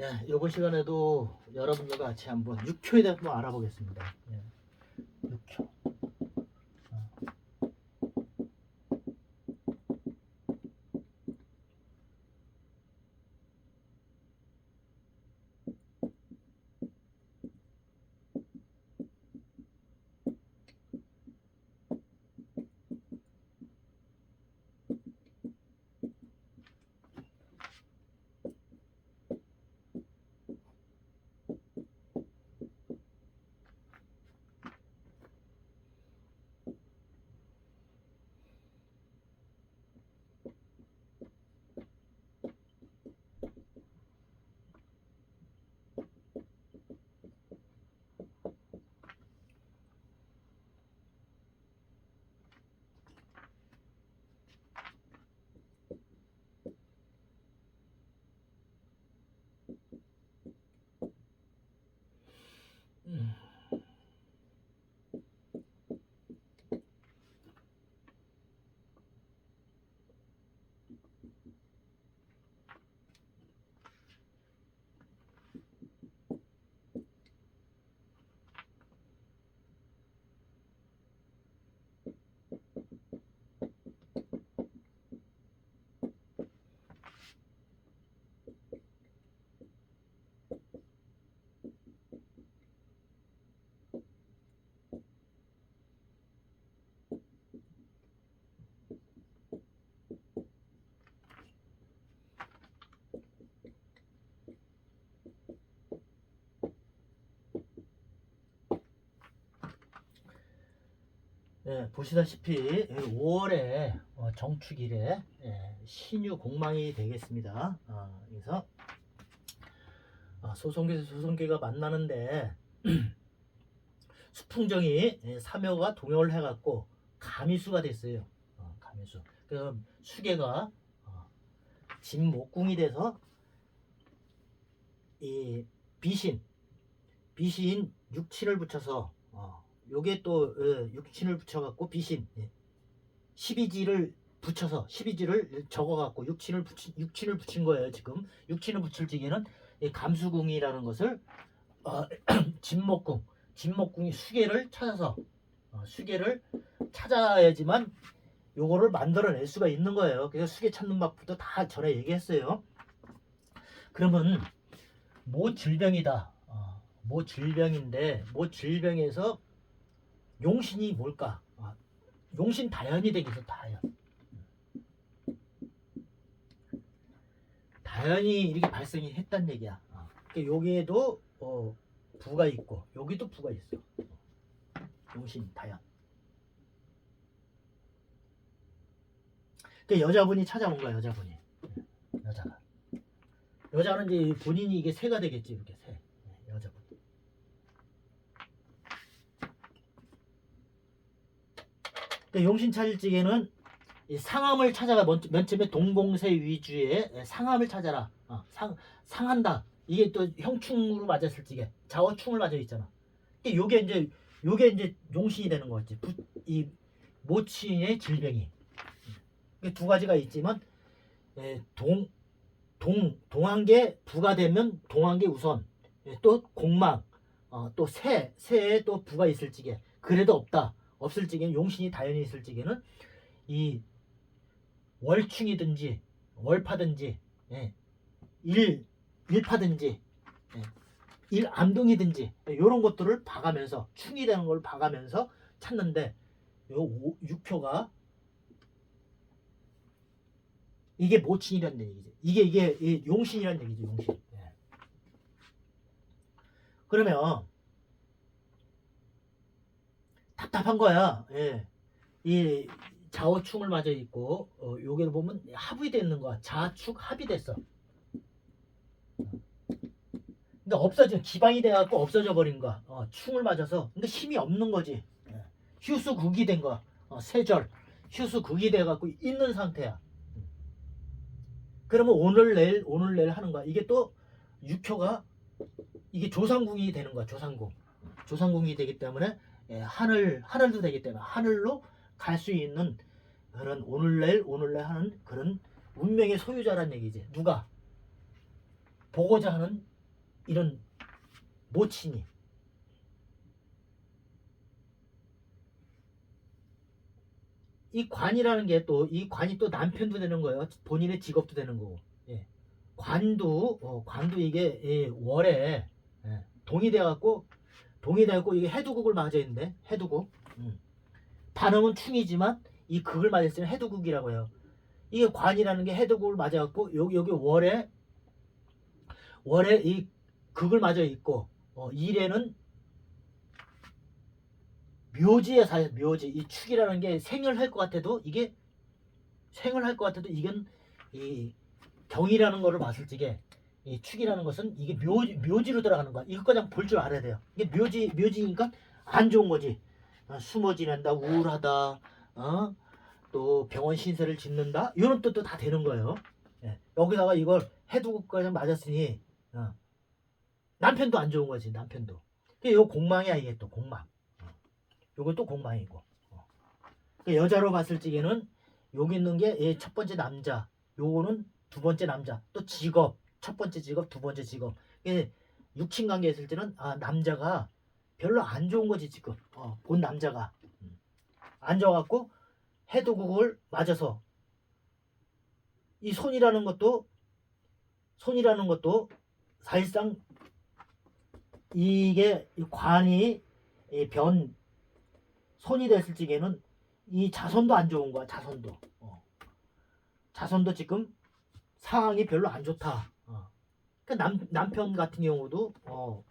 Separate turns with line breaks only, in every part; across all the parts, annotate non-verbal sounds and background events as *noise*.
예, 이번 시간에도 여러분들과 같이 한번 6초에 대해서 한번 알아보겠습니다. 예, 6초. 음. 예, 보시다시피 5월에 정축일에 예, 신유 공망이 되겠습니다. 아, 그래서 아, 소송계 소송계가 만나는데 *clears throat* 수풍정이 예, 삼여가 동요를 해갖고 가미수가 됐어요. 어, 가미수. 그 수계가 어, 진목궁이 돼서 이 비신 비신 육친을 붙여서 어, 요게 또 예, 육친을 붙여갖고 비신 예. 12지를 붙여서 12지를 적어갖고 육친을 붙인 육친을 붙인 거예요 지금. 육친을 붙일 지게는 이 감수궁이라는 것을 어, *clears throat* 진목궁 진목궁이 수계를 찾아서 어, 수계를 찾아야지만 요거를 만들어낼 수가 있는 거예요. 그래서 수계 찾는 방법도 다 전에 얘기했어요. 그러면 모 질병이다. 어, 모 질병인데 모 질병에서 용신이 뭘까? 아, 용신 다연이 되기 위해서 다연. 다연이 이렇게 발생이 했단 얘기야. 아, 그러니까 여기에도 어, 부가 있고 여기도 부가 있어. 용신 다연. 그 여자분이 찾아온 거야 여자분이. 예, 여자가. 여자는 이제 본인이 이게 새가 되겠지 이렇게 새. 예, 여자분. 그 용신 차일직에는 이 상함을 찾아가 먼, 맨 처음에 동공세 위주의 상함을 찾아라. 어, 상 상한다. 이게 또 형충으로 맞았을 적에 자원충을 맞아 있잖아. 이게 요게 이제 요게 이제 용신이 되는 거지. 부, 이 모친의 질병이 두 가지가 있지만 에, 동, 동 동한계 부가 되면 동한계 우선 예, 또 공망 어, 또 새, 새에 또 부가 있을 적에 그래도 없다. 없을 적에는 용신이 다연이 있을 적에는 이 월충이든지 월파든지 예, 일 일파든지 예, 일암동이든지 이런 것들을 봐가면서 충이 되는 걸 봐가면서 찾는데 요 오- 육표가 이게 모친이라는 얘기지. 이게 이게 이 용신이라는 얘기지 용신. 예. 그러면 답답한 거야. 예. 이 좌우충을 맞아 있고 어, 여기를 보면 합이 되는 거야. 좌축 합이 됐어. 근데 없어진 기방이 돼갖고 없어져 버린 거야. 어, 충을 맞아서 근데 힘이 없는 거지. 예. 휴수 극이 된 거야. 어, 세절 휴수 극이 돼갖고 있는 상태야. 그러면 오늘 내일 오늘 내일 하는 거야. 이게 또 육효가 이게 조상궁이 되는 거야. 조상궁. 조상궁이 되기 때문에 예, 하늘 하늘도 되기 때문에 하늘로 갈 수 있는 그런 오늘 내일 오늘 내일 하는 그런 운명의 소유자란 얘기지. 누가 보고자 하는 이런 모친이 이 관이라는 게 또 이 관이 또 남편도 되는 거예요. 본인의 직업도 되는 거고. 예. 관도 어, 관도 이게 예, 월에 예, 동의돼 갖고 동의돼 갖고 이게 해두국을 맞아 있는데 해두국. 음. 반응은 충이지만 이 극을 맞았으면 해두국이라고 해요. 이게 관이라는 게 해두국을 맞아 갖고 여기 여기 월에 월에 이 극을 맞아 있고 어, 일에는 묘지에 사요 묘지 이 축이라는 게 생을 할 것 같아도 이게 생을 할 것 같아도 이건 이 경이라는 거를 봤을 적에 이 축이라는 것은 이게 묘지 묘지로 들어가는 거야. 이거 그냥 볼줄 알아야 돼요. 이게 묘지 묘지니까 안 좋은 거지. 어, 숨어 지낸다 우울하다 어? 또 병원 신세를 짓는다 이런 뜻도 다 되는 거예요. 예. 여기다가 이걸 해두고까지 맞았으니 어. 남편도 안 좋은 거지 남편도. 이거 공망이야 이게 또 공망. 요건 또 공망이고. 어. 그 여자로 봤을 적에는 여기 있는 게 첫 번째 남자. 요거는 두 번째 남자. 또 직업 첫 번째 직업 두 번째 직업. 이게 육친 관계 있을 때는 아 남자가 별로 안 좋은 거지 지금. 어, 본 남자가. 음. 앉아갖고 해도국을 맞아서. 이 손이라는 것도 손이라는 것도 사실상 이게 이 관이 이변 손이 됐을 적에는 이 자손도 안 좋은 거야 자손도. 어. 자손도 지금 상황이 별로 안 좋다 어. 그 남, 남편 같은 경우도 어,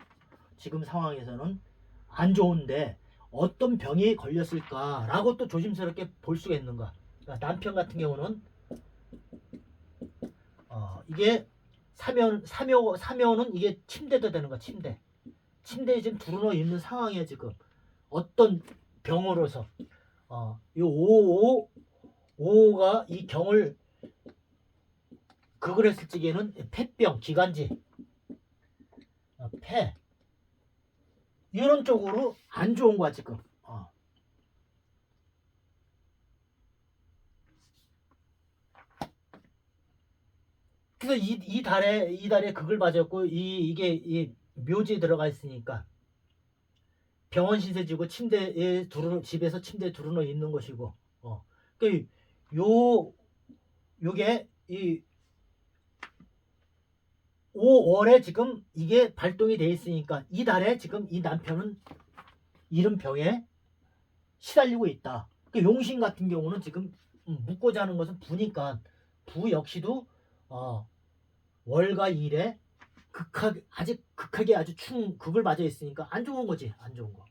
지금 상황에서는 안 좋은데 어떤 병이 걸렸을까라고 또 조심스럽게 볼 수가 있는가 그러니까 남편 같은 경우는 어, 이게 사면 사묘 사묘는 이게 침대도 되는 거야 침대. 침대에 지금 두루누워 있는 상황이야 지금. 어떤 병으로서. 어, 이 55, 55가 이 경을 극을 했을 적에는 폐병, 기관지, 어, 폐 이런 쪽으로 안 좋은 거야 지금. 어. 그래서 이, 이 달에 이 달에 극을 맞았고 이 이게 이 묘지에 들어가 있으니까 병원 신세 지고 침대에 두루 집에서 침대에 두루누워 있는 것이고 어. 그요 요게 이 5월에 지금 이게 발동이 돼 있으니까 이 달에 지금 이 남편은 이런 병에 시달리고 있다. 그 용신 같은 경우는 지금 음, 묻고자 하는 것은 부니까 부 역시도 어, 월과 일에 극하게 아직 극하게 아주 충 극을 맞아 있으니까 안 좋은 거지 안 좋은 거.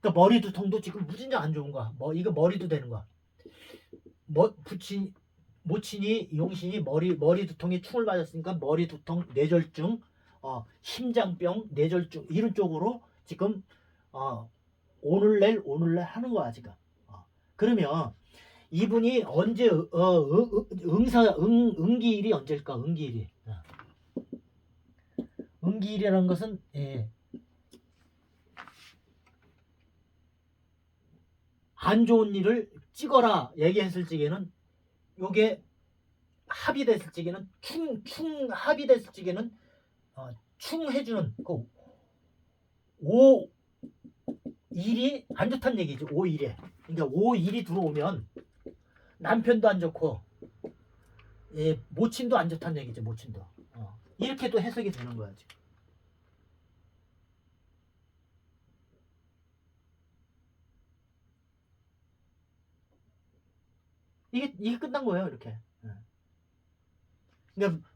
그러니까 머리 두통도 지금 무진장 안 좋은 거야. 뭐 이거 머리도 되는 거야. 뭐 부친 모친이 용신이 머리 머리 두통에 충을 맞았으니까 머리 두통, 뇌졸중, 어, 심장병, 뇌졸중 이런 쪽으로 지금 어, 오늘 내일 오늘 날 하는 거야 지금. 어. 그러면 이분이 언제 어, 어, 응사 응 응기일이 언제일까? 응기일이. 어. 응기일이라는 것은 예. 안 좋은 일을 찍어라 얘기했을 적에는 요게 합이 됐을 적에는 충, 충 합이 됐을 적에는 어, 충해주는 그 5, 1이 안 좋다는 얘기죠 5, 1에 그러니까 5, 1이 들어오면 남편도 안 좋고 예, 모친도 안 좋다는 얘기죠 모친도 어. 이렇게 또 해석이 되는 거야 지금 이게 끝난 거예요 이렇게 예. 그러니까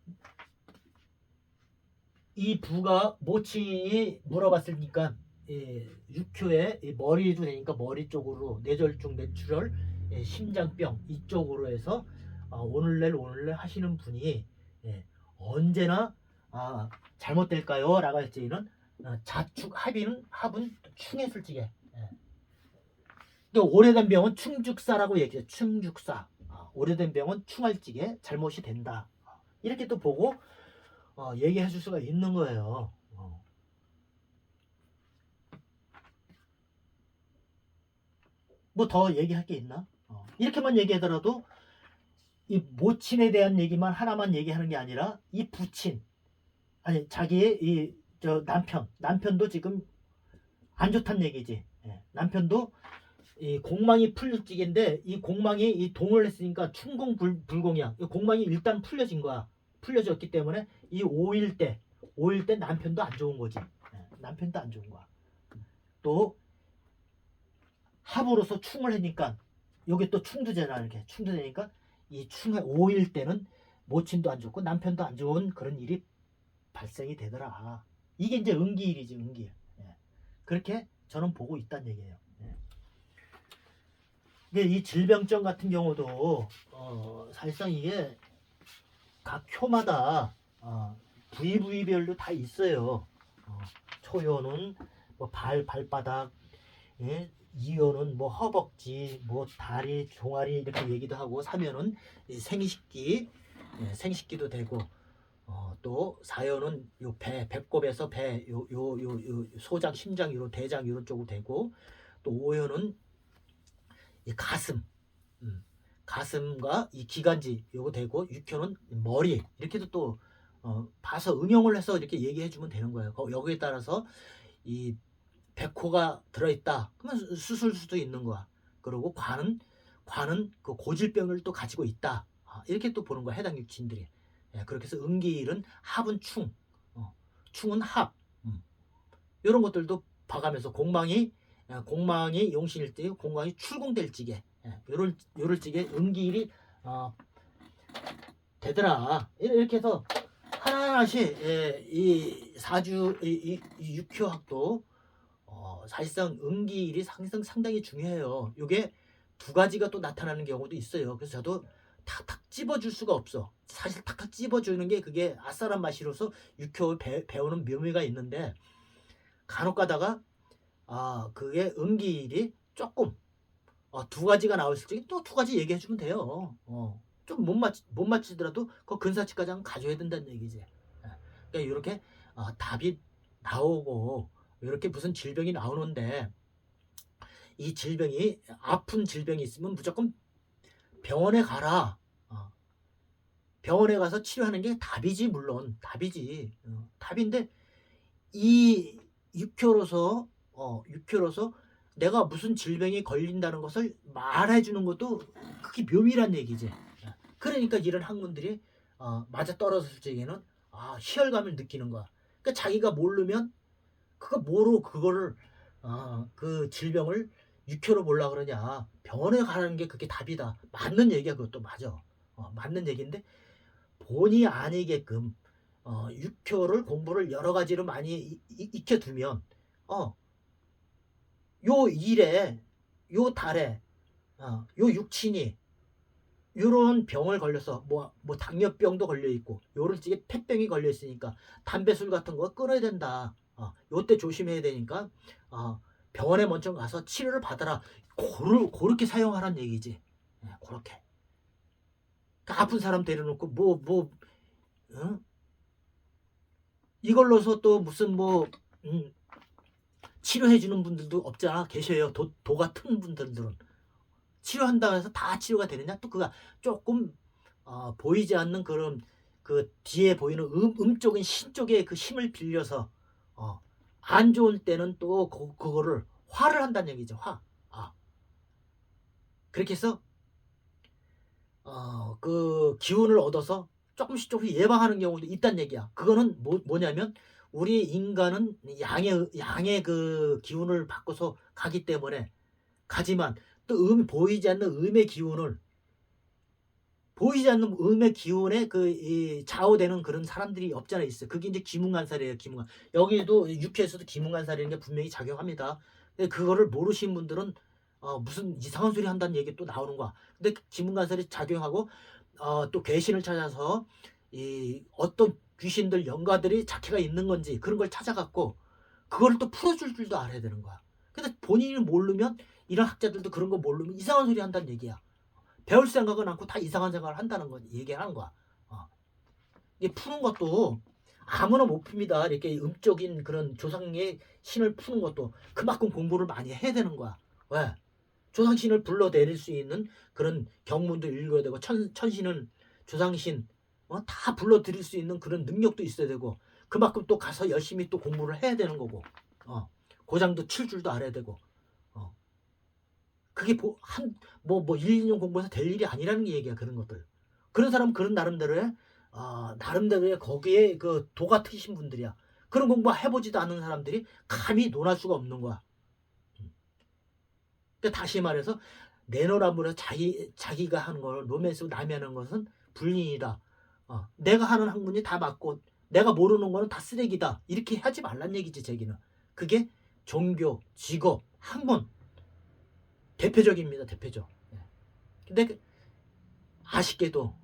이 부가 모친이 물어봤으니까 예, 육효에 이 머리도 되니까 머리 쪽으로 뇌졸중 뇌출혈 예, 심장병 이쪽으로 해서 아, 오늘날 오늘날 하시는 분이 예, 언제나 아, 잘못될까요? 라고 할 때는 어, 자축 합의는 합은 충했을 적에 예. 그러니까 오래된 병은 충죽사라고 얘기해요. 충죽사. 아, 오래된 병은 충할지게 잘못이 된다. 이렇게 또 보고 어, 얘기해 줄 수가 있는 거예요. 어. 뭐더 얘기할 게 있나? 어. 이렇게만 얘기하더라도 이 모친에 대한 얘기만 하나만 얘기하는 게 아니라 이 부친 아니 자기의 이 저 남편 남편도 지금 안 좋단 얘기지. 예, 남편도 이 공망이 풀릴 지인데 이 공망이 이 동을 했으니까 충공 불, 불공이야. 이 공망이 일단 풀려진 거야. 풀려졌기 때문에 이 5일 때 5일 때 남편도 안 좋은 거지. 예, 남편도 안 좋은 거야. 또 합으로서 충을 하니까 여기 또 충두잖아 이렇게 충두되니까 이 충에 5일 때는 모친도 안 좋고 남편도 안 좋은 그런 일이 발생이 되더라. 이게 이제 은기일이지 은기일. 예. 그렇게 저는 보고 있다는 얘기예요. 예. 이게 이 질병증 같은 경우도 어, 사실상 이게 각 효마다 어, 부위 부위별로 다 있어요. 어, 초효는 뭐 발 발바닥, 예? 이효는 뭐 허벅지, 뭐 다리, 종아리 이렇게 얘기도 하고 사면은 이 생식기, 예, 생식기도 되고 어, 또 사연은 요 배, 배꼽에서 배, 요, 요, 요, 요 소장, 심장, 요 대장 이런 쪽으로 되고 또 오연은 이 가슴, 음, 가슴과 이 기관지 요거 되고 육효는 머리 이렇게도 또 어, 봐서 응용을 해서 이렇게 얘기해 주면 되는 거예요. 거- 여기에 따라서 이 백호가 들어있다. 그러면 수- 수술 수도 있는 거야. 그리고 관은 관은 그 고질병을 또 가지고 있다. 아, 이렇게 또 보는 거야. 해당 육친들이. 예, 그렇게 해서 응기일은 합은 충, 어, 충은 합. 음. 이런 것들도 봐가면서 공망이 예, 공망이 용신일 때 공망이 출공될 지게 예, 요럴 요럴 지게 응기일이 어, 되더라. 이렇게 해서 하나하나씩 예, 이 사주 이, 이, 이 육효학도 어, 사실상 응기일이 상상 상당히 중요해요. 이게 두 가지가 또 나타나는 경우도 있어요. 그래서 저도 탁탁 찝어줄 수가 없어. 사실 탁탁 찝어주는 게 그게 아싸란 맛이로서 육효를 배, 배우는 묘미가 있는데 간혹 가다가 아 그게 응기일이 조금 어, 두 가지가 나왔을 적에 또두 가지 얘기해 주면 돼요. 어, 좀못 맞, 못 맞히더라도 그 근사치까지 한번 가져야 된다는 얘기지. 예. 그러니까 이렇게 어, 답이 나오고 이렇게 무슨 질병이 나오는데 이 질병이 아픈 질병이 있으면 무조건 병원에 가라. 어. 병원에 가서 치료하는 게 답이지 물론 답이지 어, 답인데 이 육효로서 어, 육효로서 내가 무슨 질병이 걸린다는 것을 말해주는 것도 그게 묘미란 얘기지. 그러니까 이런 학문들이 어, 맞아 떨어졌을 적에는 아, 희열감을 느끼는 거야. 그러니까 자기가 모르면 그거 뭐로 그거를 어, 그 질병을 육효로 보려 그러냐. 병원에 가는 게 그게 답이다. 맞는 얘기야 그것도 맞아. 어, 맞는 얘기인데 본의 아니게끔 어, 육효를 공부를 여러 가지로 많이 익혀두면 어, 요 일에 요 달에 어, 요 육친이 요런 병을 걸려서 뭐, 뭐 당뇨병도 걸려 있고 요런 쪽에 폐병이 걸려 있으니까 담배술 같은 거 끊어야 된다. 어, 요때 조심해야 되니까 어, 병원에 먼저 가서 치료를 받아라. 고를, 그렇게 사용하란 얘기지. 예, 그렇게. 그러니까 아픈 사람 데려놓고 뭐뭐 어? 이걸로서 또 무슨 뭐 음, 치료해 주는 분들도 없잖아. 계셔요. 도, 도 같은 분들은. 치료한다고 해서 다 치료가 되느냐? 또 그가 조금 어, 보이지 않는 그런 그 뒤에 보이는 음, 음적인 신 쪽에 그 힘을 빌려서 어, 안 좋을 때는 또 그, 그거를 화를 한다는 얘기죠. 화. 아. 그렇게 해서 어, 그 기운을 얻어서 조금씩 조금씩 예방하는 경우도 있다는 얘기야. 그거는 뭐, 뭐냐면 우리 인간은 양의 양의 그 기운을 바꿔서 가기 때문에 가지만 또 음, 보이지 않는 음의 기운을 보이지 않는 음의 기운에 그 이, 좌우되는 그런 사람들이 없잖아 있어. 그게 이제 기문간살이에요. 기문간. 여기도 육회에서도 기문간살이라는 게 분명히 작용합니다. 근데 그거를 모르신 분들은 어, 무슨 이상한 소리 한다는 얘기 또 나오는 거야. 근데 그 기문간살이 작용하고 어, 또 괴신을 찾아서 이 어떤 귀신들 영가들이 자기가 있는 건지 그런 걸 찾아갖고 그거를 또 풀어줄 줄도 알아야 되는 거야. 근데 본인이 모르면 이런 학자들도 그런 거 모르면 이상한 소리 한다는 얘기야. 배울 생각은 않고 다 이상한 생각을 한다는 거 얘기하는 거야. 어. 이게 푸는 것도 아무나 못 풉니다. 이렇게 음적인 그런 조상의 신을 푸는 것도 그만큼 공부를 많이 해야 되는 거야. 왜? 조상신을 불러내릴 수 있는 그런 경문도 읽어야 되고 천, 천신은 조상신 어? 다 불러들일 수 있는 그런 능력도 있어야 되고 그만큼 또 가서 열심히 또 공부를 해야 되는 거고 어. 고장도 칠 줄도 알아야 되고 어. 그게 한뭐뭐 1, 2년 공부해서 될 일이 아니라는 게 얘기야 그런 것들 그런 사람은 그런 나름대로의 어, 나름대로의 거기에 그 도가 트신 분들이야 그런 공부 해보지도 않는 사람들이 감히 논할 수가 없는 거야 그러니까 다시 말해서 내노라물에 자기 자기가 하는 걸 로맨스 남이 하는 것은 불린이다. 어, 내가 하는 학문이 다 맞고 내가 모르는 거는 다 쓰레기다. 이렇게 하지 말란 얘기지 제기는. 그게 종교, 직업, 학문 대표적입니다. 대표적. 예. 근데 그 아쉽게도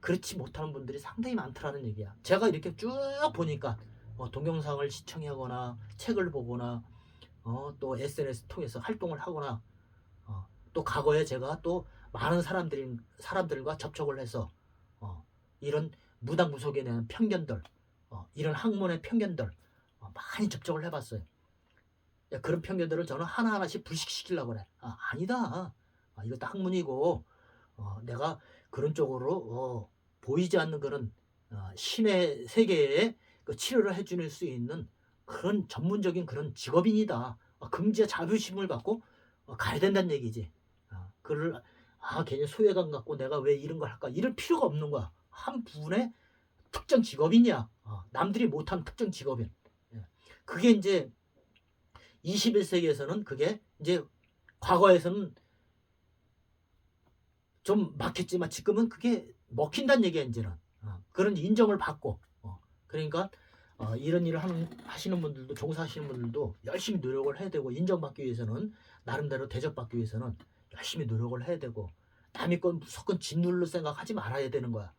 그렇지 못하는 분들이 상당히 많더라는 얘기야. 제가 이렇게 쭉 보니까 뭐 동영상을 시청하거나 책을 보거나 어, 또 SNS 통해서 활동을 하거나 어, 또 과거에 제가 또 많은 사람들 사람들과 접촉을 해서 어, 이런 무당무속에 대한 편견들 어, 이런 학문의 편견들 어, 많이 접촉을 해봤어요. 야, 그런 편견들을 저는 하나하나씩 불식시키려고 그래. 아, 아니다. 아, 이것도 학문이고 어, 내가 그런 쪽으로 어, 보이지 않는 그런 어, 신의 세계에 그 치료를 해줄 수 있는 그런 전문적인 그런 직업인이다. 어, 금지의 자부심을 갖고 어, 가야 된다는 얘기지. 어, 그를 아 괜히 소외감 갖고 내가 왜 이런 걸 할까? 이럴 필요가 없는 거야. 한 분의 특정 직업인이야. 어, 남들이 못한 특정 직업인. 예. 그게 이제 21세기에서는 그게 이제 과거에서는 좀 막혔지만 지금은 그게 먹힌다는 얘기야 이제는 어, 그런 인정을 받고 어, 그러니까 어, 이런 일을 하는, 하시는 분들도 종사하시는 분들도 열심히 노력을 해야 되고 인정받기 위해서는 나름대로 대접받기 위해서는 열심히 노력을 해야 되고 남의 건 무조건 짓눌러 생각하지 말아야 되는 거야.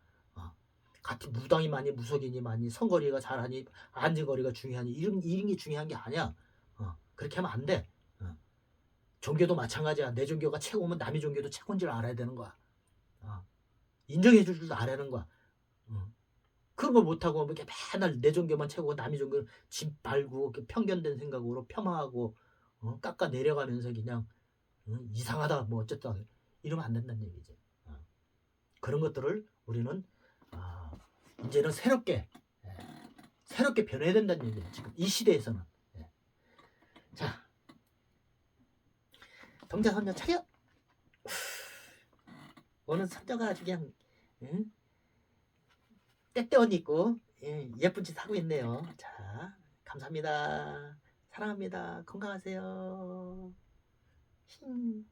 어. 같은 무당이 많이 무속인이 많이 선거리가 잘하니 안전거리가 중요하니 이런 이런 게 중요한 게 아니야. 어. 그렇게 하면 안 돼. 어. 종교도 마찬가지야. 내 종교가 최고면 남의 종교도 최고인 줄 알아야 되는 거야. 어. 인정해 줄 줄도 알아야 하는 거야. 어. 그런 걸 못하고 뭐 이렇게 맨날 내 종교만 최고고 남의 종교를 집 말고 그 편견된 생각으로 폄하하고 어, 깎아 내려가면서 그냥 어, 이상하다 뭐 어쨌든 이러면 안 된다는 얘기지. 어. 그런 것들을 우리는 아, 이제는 새롭게 예, 새롭게 변해야 된다는 얘기예요. 지금 이 시대에서는. 예. 자, 동자 선녀 차려. 오늘 선녀가 아주 그냥 응? 때때옷 입고 예, 예쁜 짓 하고 있네요. 자, 감사합니다. 사랑합니다. 건강하세요. 힝.